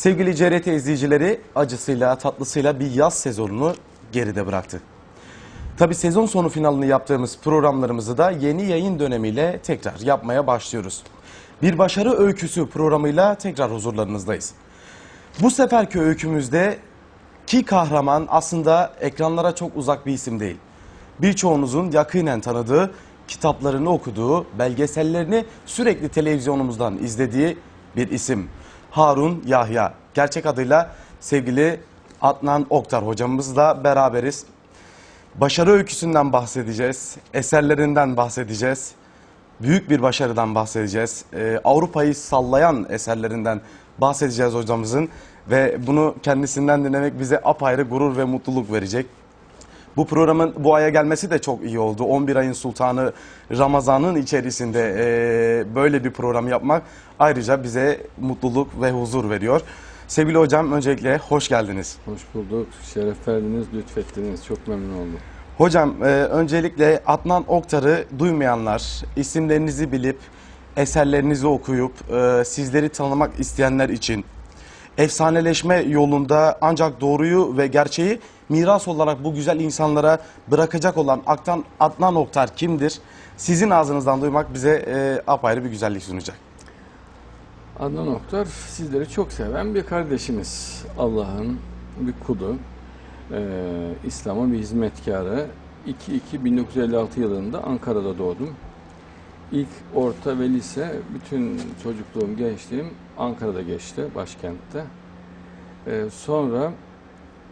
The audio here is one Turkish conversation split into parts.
Sevgili CRT izleyicileri acısıyla tatlısıyla bir yaz sezonunu geride bıraktı. Tabi sezon sonu finalini yaptığımız programlarımızı da yeni yayın dönemiyle tekrar yapmaya başlıyoruz. Bir başarı öyküsü programıyla tekrar huzurlarınızdayız. Bu seferki öykümüzde ki kahraman aslında ekranlara çok uzak bir isim değil. Birçoğunuzun yakinen tanıdığı, kitaplarını okuduğu, belgesellerini sürekli televizyonumuzdan izlediği bir isim. Harun Yahya. Gerçek adıyla sevgili Adnan Oktar hocamızla beraberiz. Başarı öyküsünden bahsedeceğiz, eserlerinden bahsedeceğiz. Büyük bir başarıdan bahsedeceğiz. Ee, Avrupa'yı sallayan eserlerinden bahsedeceğiz hocamızın ve bunu kendisinden dinlemek bize apayrı gurur ve mutluluk verecek. Bu programın bu aya gelmesi de çok iyi oldu. 11 ayın sultanı Ramazan'ın içerisinde e, böyle bir program yapmak ayrıca bize mutluluk ve huzur veriyor. Sevgili hocam öncelikle hoş geldiniz. Hoş bulduk. Şeref verdiniz, lütfettiniz. Çok memnun oldum. Hocam e, öncelikle Adnan Oktar'ı duymayanlar, isimlerinizi bilip, eserlerinizi okuyup, e, sizleri tanımak isteyenler için efsaneleşme yolunda ancak doğruyu ve gerçeği miras olarak bu güzel insanlara bırakacak olan Aktan Adnan Oktar kimdir? Sizin ağzınızdan duymak bize e, apayrı bir güzellik sunacak. Adnan Oktar sizleri çok seven bir kardeşimiz. Allah'ın bir kulu. Ee, İslam'a bir hizmetkarı. 2-2-1956 yılında Ankara'da doğdum. İlk orta ve lise, bütün çocukluğum, gençliğim Ankara'da geçti, başkentte. Ee, sonra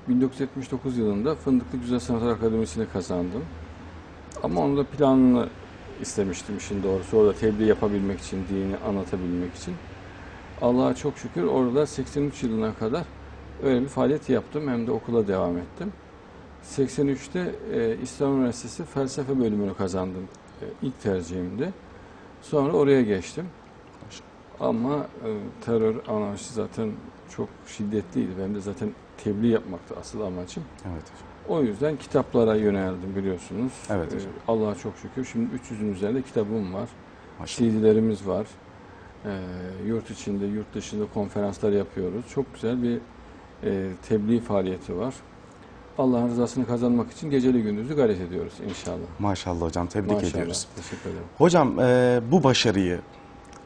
1979 yılında Fındıklı Güzel Sanatlar Akademisi'ni kazandım. Ama onu da planını istemiştim işin doğrusu. Orada tebliğ yapabilmek için, dini anlatabilmek için. Allah'a çok şükür orada 83 yılına kadar öyle bir faaliyet yaptım. Hem de okula devam ettim. 83'te e, İslam Üniversitesi felsefe bölümünü kazandım. E, ilk tercihimdi. Sonra oraya geçtim. Ama e, terör anarşi zaten çok şiddetliydi. Benim de zaten tebliğ yapmaktı asıl amacım. Evet O yüzden kitaplara yöneldim biliyorsunuz. Evet Ee, hocam. Allah'a çok şükür. Şimdi 300'ün üzerinde kitabım var. Maşallah. CD'lerimiz var. Ee, yurt içinde, yurt dışında konferanslar yapıyoruz. Çok güzel bir e, tebliğ faaliyeti var. Allah'ın rızasını kazanmak için geceli gündüzü gayret ediyoruz inşallah. Maşallah hocam tebrik Maşallah. ediyoruz. Teşekkür ederim. Hocam e, bu başarıyı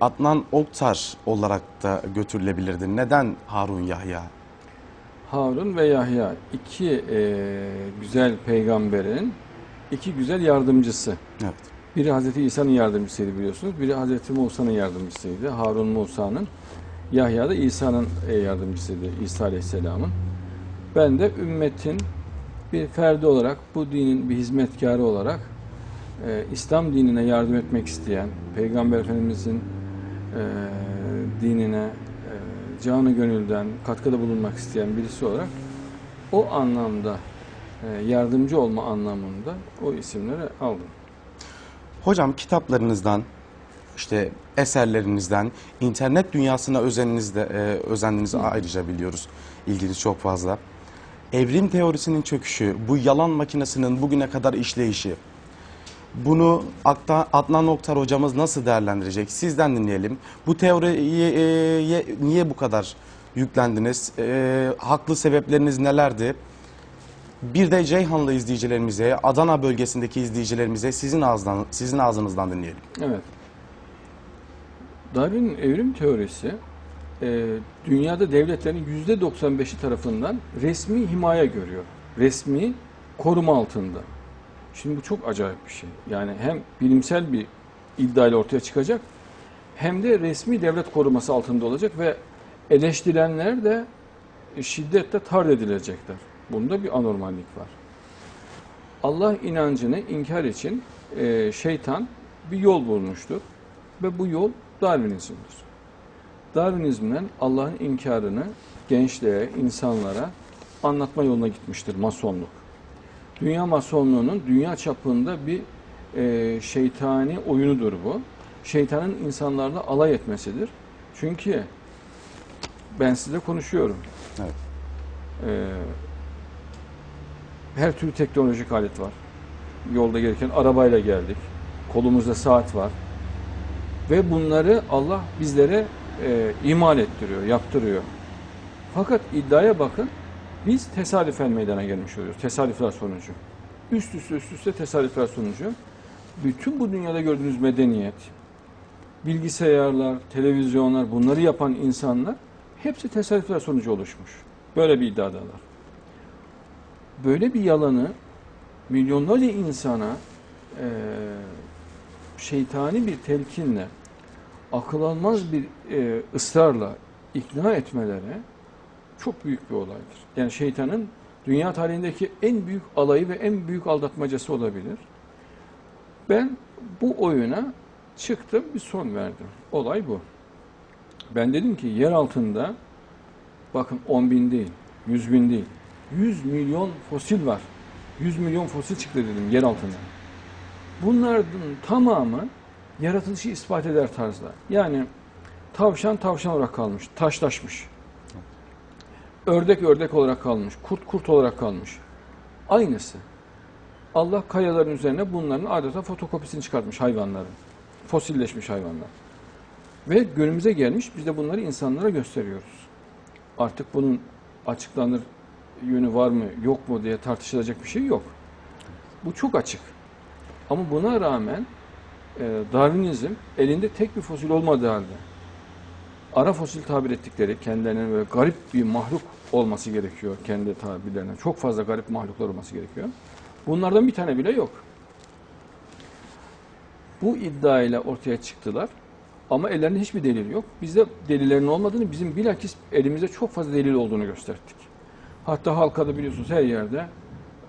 Adnan Oktar olarak da götürülebilirdi. Neden Harun Yahya? Harun ve Yahya iki e, güzel peygamberin iki güzel yardımcısı. Evet. Biri Hazreti İsa'nın yardımcısıydı biliyorsunuz. Biri Hazreti Musa'nın yardımcısıydı. Harun Musa'nın. Yahya da İsa'nın e, yardımcısıydı. İsa Aleyhisselam'ın. Ben de ümmetin bir ferdi olarak, bu dinin bir hizmetkarı olarak e, İslam dinine yardım etmek isteyen, Peygamber Efendimizin dinine e, canı gönülden katkıda bulunmak isteyen birisi olarak o anlamda e, yardımcı olma anlamında o isimleri aldım. Hocam kitaplarınızdan, işte eserlerinizden, internet dünyasına özeninizde, e, özendiğinizi ayrıca biliyoruz. İlginiz çok fazla. Evrim teorisinin çöküşü, bu yalan makinesinin bugüne kadar işleyişi, bunu Adnan Oktar hocamız nasıl değerlendirecek? Sizden dinleyelim. Bu teoriye e, ye- niye bu kadar yüklendiniz? E, haklı sebepleriniz nelerdi? Bir de Ceyhanlı izleyicilerimize, Adana bölgesindeki izleyicilerimize sizin ağzından, sizin ağzınızdan dinleyelim. Evet. Darwin'in evrim teorisi e, dünyada devletlerin yüzde 95'i tarafından resmi himaye görüyor. Resmi koruma altında. Şimdi bu çok acayip bir şey. Yani hem bilimsel bir iddiayla ortaya çıkacak hem de resmi devlet koruması altında olacak ve eleştirilenler de şiddetle tard edilecekler. Bunda bir anormallik var. Allah inancını inkar için e, şeytan bir yol bulmuştur ve bu yol Darwinizmdir. Darwinizmden Allah'ın inkarını gençliğe, insanlara anlatma yoluna gitmiştir masonluk. Dünya masonluğunun dünya çapında bir e, şeytani oyunudur bu. Şeytanın insanlarla alay etmesidir. Çünkü ben size konuşuyorum. Evet. Ee, her türlü teknolojik alet var. Yolda gelirken arabayla geldik. Kolumuzda saat var. Ve bunları Allah bizlere e, imal ettiriyor, yaptırıyor. Fakat iddiaya bakın, biz tesadüfen meydana gelmiş oluyoruz. Tesadüfler sonucu. Üst üste üst üste tesadüfler sonucu. Bütün bu dünyada gördüğünüz medeniyet, bilgisayarlar, televizyonlar, bunları yapan insanlar hepsi tesadüfler sonucu oluşmuş. Böyle bir iddiadalar. Böyle bir yalanı milyonlarca insana eee, şeytani bir telkinle, akıl almaz bir eee, ısrarla ikna etmeleri çok büyük bir olaydır. Yani şeytanın dünya tarihindeki en büyük alayı ve en büyük aldatmacası olabilir. Ben bu oyuna çıktım bir son verdim. Olay bu. Ben dedim ki yer altında bakın 10 bin değil, 100 bin değil, 100 milyon fosil var. 100 milyon fosil çıktı dedim yer altında. Bunların tamamı yaratılışı ispat eder tarzda. Yani tavşan tavşan olarak kalmış, taşlaşmış. Ördek ördek olarak kalmış, kurt kurt olarak kalmış. Aynısı. Allah kayaların üzerine bunların adeta fotokopisini çıkartmış hayvanların. Fosilleşmiş hayvanlar. Ve günümüze gelmiş biz de bunları insanlara gösteriyoruz. Artık bunun açıklanır yönü var mı yok mu diye tartışılacak bir şey yok. Bu çok açık. Ama buna rağmen e, Darwinizm elinde tek bir fosil olmadığı halde ara fosil tabir ettikleri kendilerine böyle garip bir mahluk olması gerekiyor kendi tabirlerine. Çok fazla garip mahluklar olması gerekiyor. Bunlardan bir tane bile yok. Bu iddiayla ortaya çıktılar. Ama ellerinde hiçbir delil yok. Bizde delillerin olmadığını, bizim bilakis elimizde çok fazla delil olduğunu gösterdik. Hatta halka da biliyorsunuz her yerde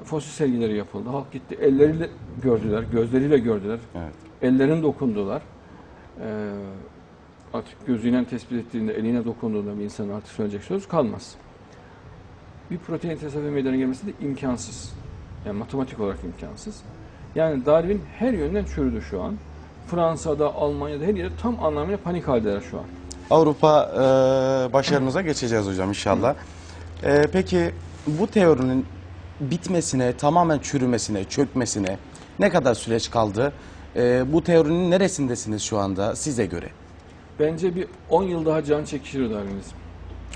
fosil sergileri yapıldı. Halk gitti, elleriyle gördüler, gözleriyle gördüler. Evet. Ellerine dokundular. Ee, artık gözüyle tespit ettiğinde, eline dokunduğunda bir insanın artık söyleyecek söz kalmaz. Bir protein tesadüfi meydana gelmesi de imkansız. Yani matematik olarak imkansız. Yani Darwin her yönden çürüdü şu an. Fransa'da, Almanya'da her yerde tam anlamıyla panik haldeler şu an. Avrupa e, başarınıza geçeceğiz hocam inşallah. E, peki bu teorinin bitmesine, tamamen çürümesine, çökmesine ne kadar süreç kaldı? E, bu teorinin neresindesiniz şu anda size göre? Bence bir 10 yıl daha can çekişir Darwinizm.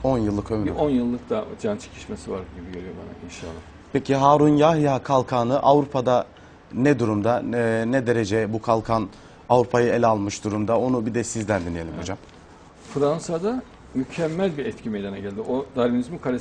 10 yıllık Bir ömrü. 10 yıllık da can çekişmesi var gibi geliyor bana inşallah. Peki Harun Yahya kalkanı Avrupa'da ne durumda? Ne, ne derece bu kalkan Avrupa'yı ele almış durumda? Onu bir de sizden dinleyelim hocam. Fransa'da mükemmel bir etki meydana geldi. O Darwinizmin kalesi